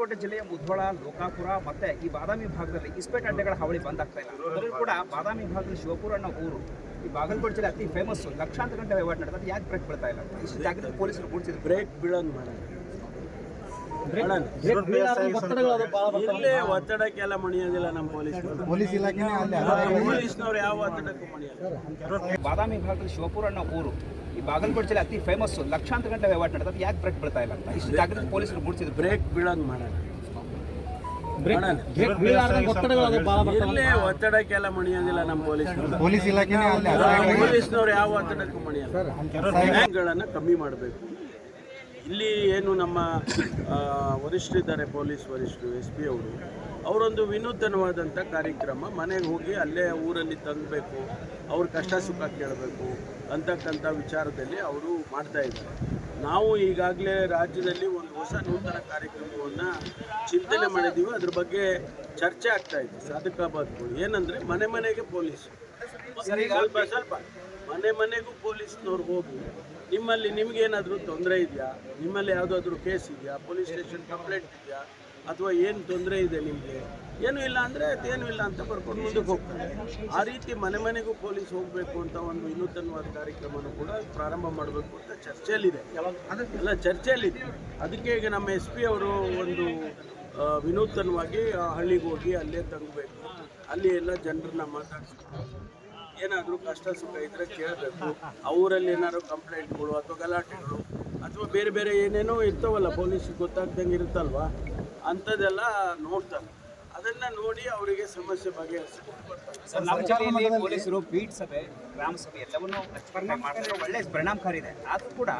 ಬಾಗಲಕೋಟೆ ಜಿಲ್ಲೆಯ ಮುಧೋಳ, ಲೋಕಾಪುರ ಮತ್ತೆ ಈ ಬಾದಾಮಿ ಭಾಗದಲ್ಲಿ ಇಸ್ಪೇಟ್ ಅಡ್ಡೆಗಳ ಹಾವಳಿ ಬಂದಾಗ್ತಾ ಇಲ್ಲ. ಅದರಲ್ಲೂ ಕೂಡ ಬಾದಾಮಿ ಭಾಗದಲ್ಲಿ ಶಿವಪುರ ಅನ್ನೋ ಊರು ಈ ಬಾಗಲಕೋಟೆ ಜಿಲ್ಲೆ ಅತಿ ಫೇಮಸ್ ಲಕ್ಷಾಂತರ ಗಂಟೆ ವಹಿವಾಟು ನಡೆದ ಯಾಕೆ ಬ್ರೇಕ್ ಬೀಳ್ತಾ ಇಲ್ಲ ಇಷ್ಟು ಜಾಗದಲ್ಲಿ ಪೊಲೀಸರು ಗುಡಿಸಿದ್ರು. ಬ್ರೇಕ್ ಬೀಳೋದು ಮಾಡೋಣ ಇಲ್ಲೇ ಒತ್ತಡಕ್ಕೆಲ್ಲ ಮಣಿಯೋದಿಲ್ಲ ನಮ್ಮ ಪೊಲೀಸ್ ಪೊಲೀಸ್ ಇಲಾಖೆನೇ ಅಲ್ಲಿ. ಪೊಲೀಸ್ನವ್ರು ಯಾವ ಒತ್ತಡಕ್ಕೂ ಮಣಿಯಲ್ಲ ಬಾದಾಮಿ ಭಾಗದಲ್ಲಿ ಶಿವಪುರ ಅನ್ನೋ ಊರು. ಈ ಬಾಗಲಕೋಟೆ ಜಿಲ್ಲೆ ಅತಿ ಫೇಮಸ್ ಲಕ್ಷಾಂತರ ಗಂಟೆ ವ್ಯವಹಾರ ನಡೆದ ಯಾಕೆ ಬ್ರೇಕ್ ಬೀಳ್ತಾ ಇಲ್ಲ ಅಂತ? ಇಷ್ಟು ಜಾಗೃತಿ ಪೊಲೀಸರು ಗುಡಿಸಿದ್ರು ಬ್ರೇಕ್ ಬೀಳೋದು ಮಾಡೋಣ ಇಲ್ಲೇ ಒತ್ತಡಕ್ಕೆಲ್ಲ ಮಣಿಯೋದಿಲ್ಲ ನಮ್ಮ ಪೊಲೀಸ್ ಪೊಲೀಸ್ ಇಲಾಖೆನೇ ಅಲ್ಲಿ. ಪೊಲೀಸ್ನವ್ರು ಯಾವ ಒತ್ತಡಕ್ಕೂ ಮಣಿಯಲ್ಲ. ಬ್ಯಾಂಕ್ಗಳನ್ನು ಕಮ್ಮಿ ಮಾಡಬೇಕು. ಇಲ್ಲಿ ಏನು ನಮ್ಮ ವರಿಷ್ಠರಿದ್ದಾರೆ ಪೊಲೀಸ್ ವರಿಷ್ಠರು ಎಸ್ ಪಿ ಅವರು ಅವರೊಂದು ವಿನೂತನವಾದಂಥ ಕಾರ್ಯಕ್ರಮ. ಮನೆಗೆ ಹೋಗಿ ಅಲ್ಲೇ ಊರಲ್ಲಿ ತಂಗಬೇಕು ಅವ್ರ ಕಷ್ಟ ಸುಖ ಕೇಳಬೇಕು ಅಂತಕ್ಕಂಥ ವಿಚಾರದಲ್ಲಿ ಅವರು ಮಾಡ್ತಾ ಇದ್ದಾರೆ. ನಾವು ಈಗಾಗಲೇ ರಾಜ್ಯದಲ್ಲಿ ಒಂದು ಹೊಸ ನೂತನ ಕಾರ್ಯಕ್ರಮವನ್ನು ಚಿಂತನೆ ಮಾಡಿದ್ದೀವಿ. ಅದ್ರ ಬಗ್ಗೆ ಚರ್ಚೆ ಆಗ್ತಾ ಇದೆ. ಸಾಧಕಾಬಾದ್ಗಳು ಏನಂದರೆ ಮನೆ ಮನೆಗೆ ಪೊಲೀಸ್ ಸ್ವಲ್ಪ ಸ್ವಲ್ಪ. ಮನೆ ಮನೆಗೂ ಪೊಲೀಸ್ನವ್ರು ಹೋಗಿ. ನಿಮ್ಮಲ್ಲಿ ನಿಮಗೇನಾದರೂ ತೊಂದರೆ ಇದೆಯಾ? ನಿಮ್ಮಲ್ಲಿ ಯಾವುದಾದ್ರೂ ಕೇಸ್ ಇದೆಯಾ? ಪೊಲೀಸ್ ಸ್ಟೇಷನ್ ಕಂಪ್ಲೇಂಟ್ ಇದೆಯಾ? ಅಥವಾ ಏನು ತೊಂದರೆ ಇದೆ ನಿಮಗೆ? ಏನೂ ಇಲ್ಲ ಅಂದರೆ ಅದೇನೂ ಇಲ್ಲ ಅಂತ ಬರ್ಕೊಂಡು ಮುಂದಕ್ಕೆ ಹೋಗ್ತಾರೆ. ಆ ರೀತಿ ಮನೆ ಮನೆಗೂ ಪೊಲೀಸ್ ಹೋಗಬೇಕು ಅಂತ ಒಂದು ವಿನೂತನವಾದ ಕಾರ್ಯಕ್ರಮವನ್ನು ಕೂಡ ಪ್ರಾರಂಭ ಮಾಡಬೇಕು ಅಂತ ಚರ್ಚೆಯಲ್ಲಿದೆ. ಎಲ್ಲ ಚರ್ಚೆಯಲ್ಲಿದೆ. ಅದಕ್ಕೆ ಈಗ ನಮ್ಮ ಎಸ್ ಪಿ ಅವರು ಒಂದು ವಿನೂತನವಾಗಿ ಹಳ್ಳಿಗೆ ಹೋಗಿ ಅಲ್ಲೇ ತಂಗಬೇಕು. ಅಲ್ಲಿ ಎಲ್ಲ ಜನರನ್ನ ಮಾತಾಡಿಸ್ಬೇಕು. ಏನಾದರೂ ಕಷ್ಟ ಸುಖ ಇದ್ರೆ ಕೇಳಬೇಕು. ಅವರಲ್ಲಿ ಏನಾದ್ರು ಕಂಪ್ಲೇಂಟ್ಗಳು ಅಥವಾ ಗಲಾಟೆಗಳು ಅಥವಾ ಬೇರೆ ಬೇರೆ ಏನೇನೋ ಇರ್ತಾವಲ್ಲ ಪೊಲೀಸಿಗೆ ಗೊತ್ತಾಗ್ದಂಗೆ ಇರುತ್ತಲ್ವಾ? ಅಂಥದ್ದೆಲ್ಲ ನೋಡ್ತಾರೆ. ಅದನ್ನ ನೋಡಿ ಅವರಿಗೆ ಸಮಸ್ಯೆ ಜಿಲ್ಲೆಯಲ್ಲಿ ಪೊಲೀಸರು ಬೀಟ್ ಸಭೆ ಗ್ರಾಮ ಸಭೆ ಎಲ್ಲವನ್ನೂ ಮಾಡ್ತಾರೆ. ಒಳ್ಳೆ ಪರಿಣಾಮಕಾರಿ ಇದೆ. ಆದರೂ ಕೂಡ